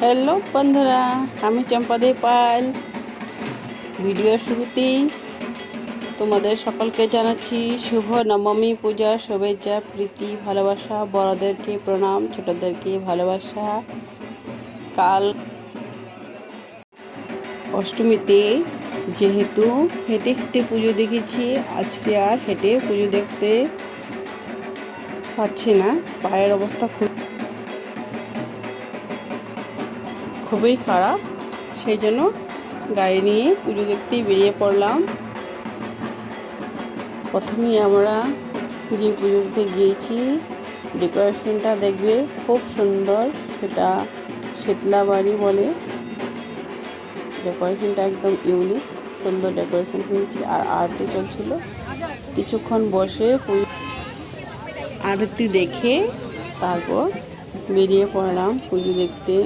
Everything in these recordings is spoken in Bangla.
হ্যালো বন্ধুরা, আমি চম্পাদি পাল ভিডিওর শুরুতেই তোমাদের সকলকে জানাচ্ছি শুভ নবমী পূজার শুভেচ্ছা, প্রীতি, ভালোবাসা, বড়দেরকে প্রণাম, ছোটদেরকে ভালোবাসা। কাল অষ্টমীতে যেহেতু হেঁটে হেঁটে পুজো দেখেছি, আজকে আর হেঁটে পুজো দেখতে পারছি না, পায়ের অবস্থা খুব খুবই খারাপ। সেই জন্য গাড়ি নিয়ে পুজো দেখতেই বেরিয়ে পড়লাম। প্রথমেই আমরা যে পুজোতে গিয়েছি। ডেকোরেশনটা দেখবে, খুব সুন্দর। সেটা শীতলা বাড়ি বলে। ডেকোরেশনটা একদম ইউনিক সুন্দর ডেকোরেশন হয়েছে। আর আরতি চলছিল। কিছুক্ষণ বসে আরতি দেখে তারপর বেরিয়ে পড়লাম পুজো দেখতে।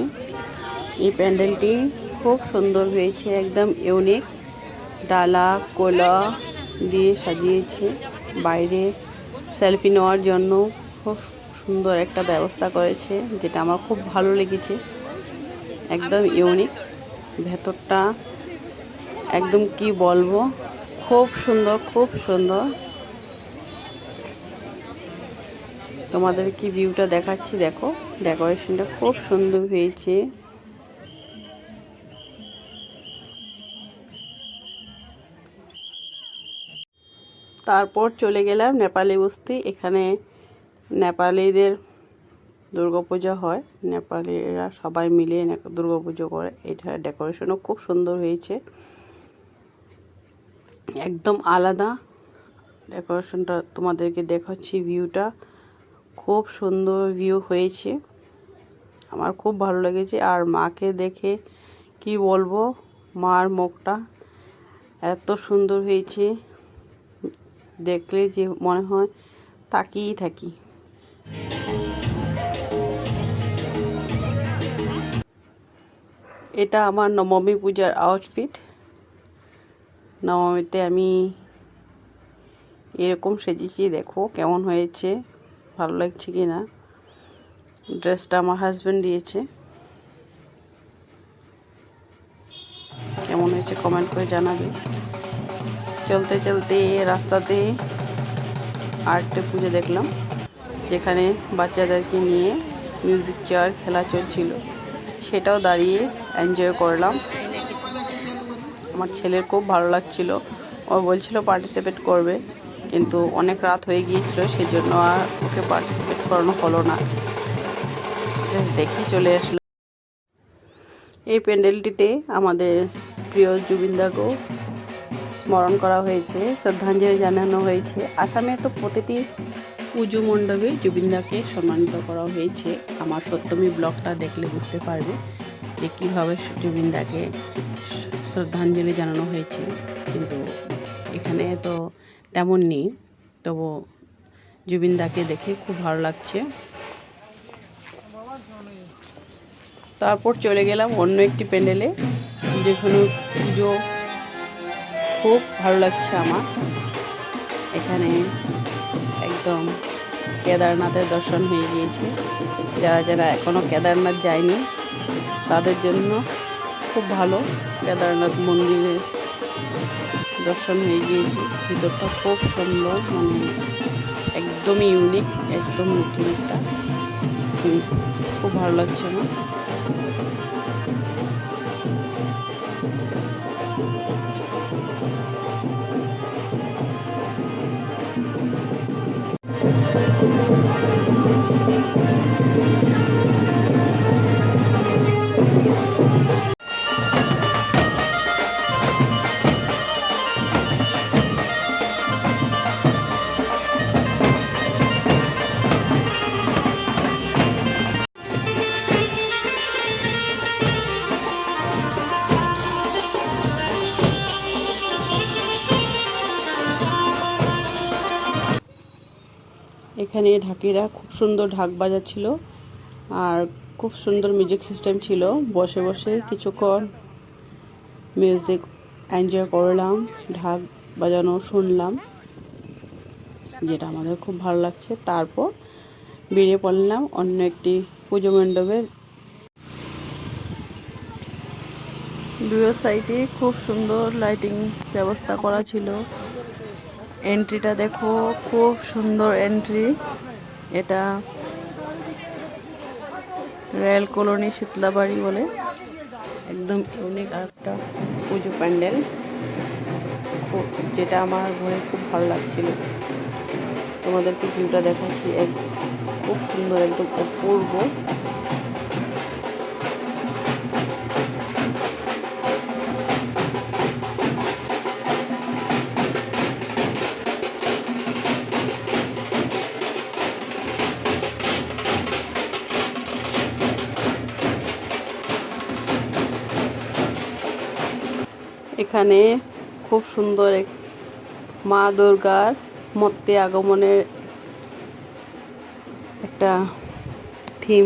এই প্যান্ডেলটি খুব সুন্দর হয়েছে, একদম ইউনিক। ডালা, কোলা দিয়ে সাজিয়েছে। বাইরে সেলফি নেওয়ার জন্য খুব সুন্দর একটা ব্যবস্থা করেছে, যেটা আমার খুব ভালো লেগেছে। একদম ইউনিক। ভেতরটা একদম কি বলব? খুব সুন্দর খুব সুন্দর। তোমাদের কি ভিউটা দেখাচ্ছি, দেখো। ডেকোরেশনটা খুব সুন্দর হয়েছে। তারপর চলে গেলাম নেপালি বস্তি। এখানে নেপালিদের দুর্গাপূজা হয়। নেপালিরা সবাই মিলে দুর্গাপুজো করে। এটা ডেকোরেশনও খুব সুন্দর হয়েছে। একদম আলাদা ডেকোরেশনটা তোমাদেরকে দেখাচ্ছি ভিউটা। খুব সুন্দর ভিউ হয়েছে। আমার খুব ভালো লেগেছে। আর মাকে দেখে কি বলব, মার মুখটা এত সুন্দর হয়েছে। দেখলে যে মনে হয় তাকিয়েই থাকি। এটা আমার নবমী পূজার আউটফিট নবমীতে আমি এরকম সেজেছি, দেখো কেমন হয়েছে, ভালো লাগছে কি না ড্রেসটা আমার হাজব্যান্ড দিয়েছে। কেমন হয়েছে কমেন্ট করে জানাবে। চলতে চলতে রাস্তাতে আরেকটা পুজো দেখলাম, যেখানে বাচ্চাদেরকে নিয়ে মিউজিক চেয়ার খেলা চলছিল। সেটাও দাঁড়িয়ে এনজয় করলাম। আমার ছেলের খুব ভালো লাগছিল। ও বলছিল পার্টিসিপেট করবে, কিন্তু অনেক রাত হয়ে গিয়েছিল সেই জন্য আর ওকে পার্টিসিপেট করানো হলো না। দেখি চলে আসলো এই প্যান্ডেলটিতে আমাদের প্রিয় জুবিনদাকেও স্মরণ করা হয়েছে, শ্রদ্ধাঞ্জলি জানানো হয়েছে। আসামে তো প্রতিটি পুজো মণ্ডপে জুবিনদাকে সম্মানিত করা হয়েছে। আমার সপ্তমী ব্লগটা দেখলে বুঝতে পারবে যে কীভাবে জুবিনদাকে শ্রদ্ধাঞ্জলি জানানো হয়েছে। কিন্তু এখানে তো তেমন নেই। তবু জুবিনদাকে দেখে খুব ভালো লাগছে। তারপর চলে গেলাম অন্য একটি প্যান্ডেলে, যেখানে পুজো খুব ভালো লাগছে আমার। এখানে একদম কেদারনাথের দর্শন হয়ে গিয়েছে। যারা যারা এখনও কেদারনাথ যায়নি, তাদের জন্য খুব ভালো কেদারনাথ মন্দিরে দর্শন হয়ে গিয়েছে। ভিতরটা খুব সুন্দর মানে একদমই ইউনিক একদম নতুন একটা। খুব ভালো লাগছে আমার। এখানে ঢাকিরা খুব সুন্দর ঢাক বাজাচ্ছিল আর খুব সুন্দর মিউজিক সিস্টেম ছিল। বসে বসে কিছুক্ষণ মিউজিক এনজয় করলাম, ঢাক বাজানো শুনলাম, যেটা আমাদের খুব ভালো লাগছে। তারপর বেরিয়ে পড়লাম অন্য একটি পুজো মণ্ডপে। দুটো সাইডে খুব সুন্দর লাইটিং ব্যবস্থা করা ছিল। এন্ট্রিটা দেখো, খুব সুন্দর এন্ট্রি এটা রয়্যাল কলোনি শীতলাবাড়ি বলে। একদম ইউনিক আর একটা পুজো প্যান্ডেল। যেটা আমার ঘরে খুব ভালো লাগছিল। তোমাদেরকে ভিউটা দেখাচ্ছি। এক, খুব সুন্দর, একদম অপূর্ব। এখানে খুব সুন্দর মা দুর্গার মর্তে আগমনের একটা থিম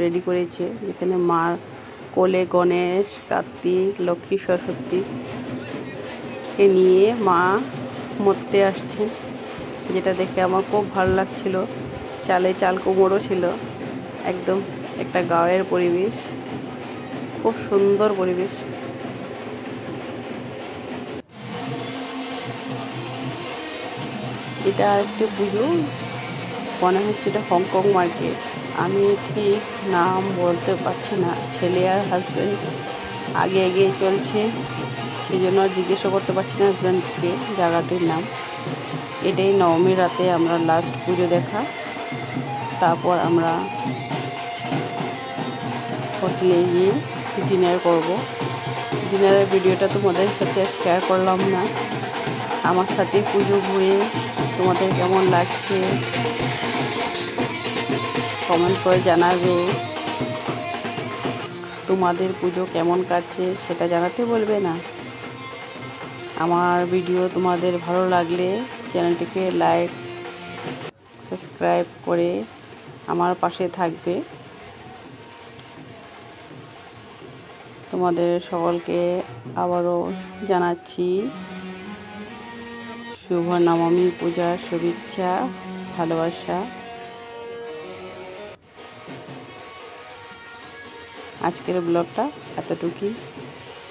রেডি করেছে, যেখানে মা কোলে গণেশ, কার্তিক, লক্ষ্মী, সরস্বতী কে নিয়ে মা মরতে আসছে, যেটা দেখে আমার খুব ভালো লাগছিল। চালে চাল কুমড়ো ছিল, একদম একটা গাঁয়ের পরিবেশ, খুব সুন্দর পরিবেশ। এটা আরেকটি পুজো মনে হচ্ছে এটা হংকং মার্কেট আমি ঠিক নাম বলতে পারছি না, ছেলে আর হাজব্যান্ড আগে এগিয়ে চলছে সেই জন্য আর জিজ্ঞাসা করতে পারছি না হাজব্যান্ডকে জায়গাটির নাম। এটাই নবমী রাতে আমরা লাস্ট পুজো দেখা, তারপর আমরা হোটেলে গিয়ে ডিনার করব। ডিনারের ভিডিওটা তোমাদের সাথে শেয়ার করলাম না। আমার সাথে পুজো ঘুরে তোমাদের কেমন লাগছে? কমেন্ট করে জানাবে। তোমাদের পুজো কেমন কাটছে সেটা জানাতে বলবে না। আমার ভিডিও তোমাদের ভালো লাগলে চ্যানেলটিকে লাইক সাবস্ক্রাইব করে আমার পাশে থাকবে। তোমাদের সকলকে আবারও জানাচ্ছি। শুভ নবমী পূজার শুভেচ্ছা ভালোবাসা। আজকের ব্লগটা এতটুকুই।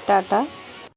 টাটা।